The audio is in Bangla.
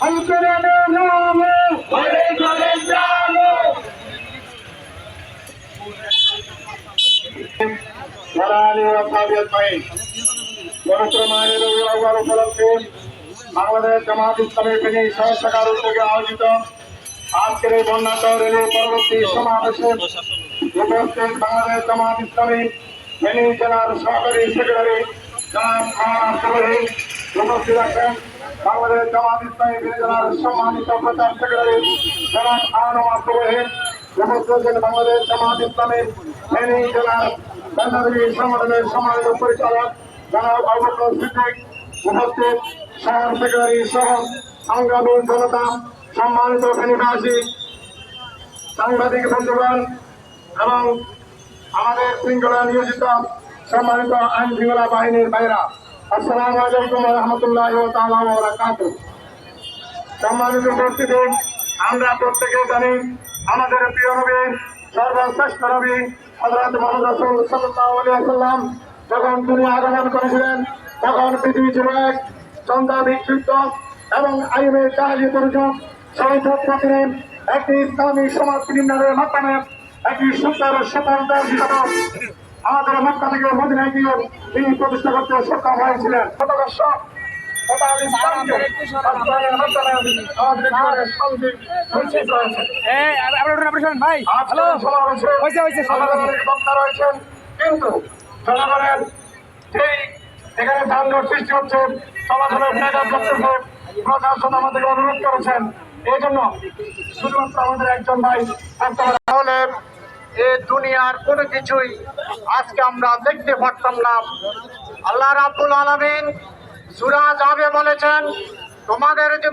আন্দোলনে নামো ঘরে ঘরে যাব লড়াইয়ের অভাবের পাই গণপ্রমাণের অভিভাবক উপলক্ষে বাংলাদেশ জামাত ইসলামের ফেনী সহসাকার উদ্যোগে আয়োজিত আজকের এই বন্যাত রেলের পরবর্তী সমাবেশে বাংলাদেশ জামাত ইসলামী ফেনী জেলার সহকারী সেক্রেটারি উপস্থিত আছেন বাংলাদেশ জামাত ইসলামী জেলার সম্মানিত প্রচার সেক্রেটারি জনাব খান আব্দুল রহিম, উপস্থিত বাংলাদেশ জামাত ইসলামী ফেনী জেলার বেঙ্গালী সংগঠনের সম্মানিত পরিচালক জনাব আবু বকর সিদ্দিক, উপস্থিত শহর সেক্রেটারি সহ সংগ্রামী জনতা, সম্মানিত ফেনীবাসী, সাংবাদিক বন্ধুগণ এবং আমাদের শৃঙ্খলা নিয়োজিত সম্মানিত আইন শৃঙ্খলা বাহিনীর বাইরা আসসালামু আলাইকুম রহমতুল্লাহ সম্মানিত উপস্থিতি, আমরা প্রত্যেকে জানি আমাদের প্রিয় নবী, সর্বশ্রেষ্ঠ নবী হজরত মোহাম্মদ রাসূল সাল্লাম যখন তিনি আগমন করেছিলেন, তখন পৃথিবী ছিল এক চন্দা বিক্ষিপ্ত এবং আইনের জাহাজি পরিষদ সেই ক্ষেত্রে তিনি একটি ইসলামী সমাজ নির্মাণের মাধ্যমে একটি সুন্দর হিসাবে আমাদের মক্কা থেকে মদিনায় গিয়ে তিনি প্রতিষ্ঠা করতে সক্ষম হয়েছিলেন। কিন্তু জনগণের এখানে যানজট সৃষ্টি হচ্ছে চলাচলের ব্যাঘাত ঘটতেছে প্রশাসন আমাদেরকে অনুরোধ করেছেন। এই জন্য শুধুমাত্র আমাদের একজন ভাই বক্তব্য এ দুনিয়ার কোনো কিছুই আজকে আমরা দেখতে পারতাম না। আল্লাহ রাবুল আলমিন সুরাজ আবে বলেছেন, তোমাদের যে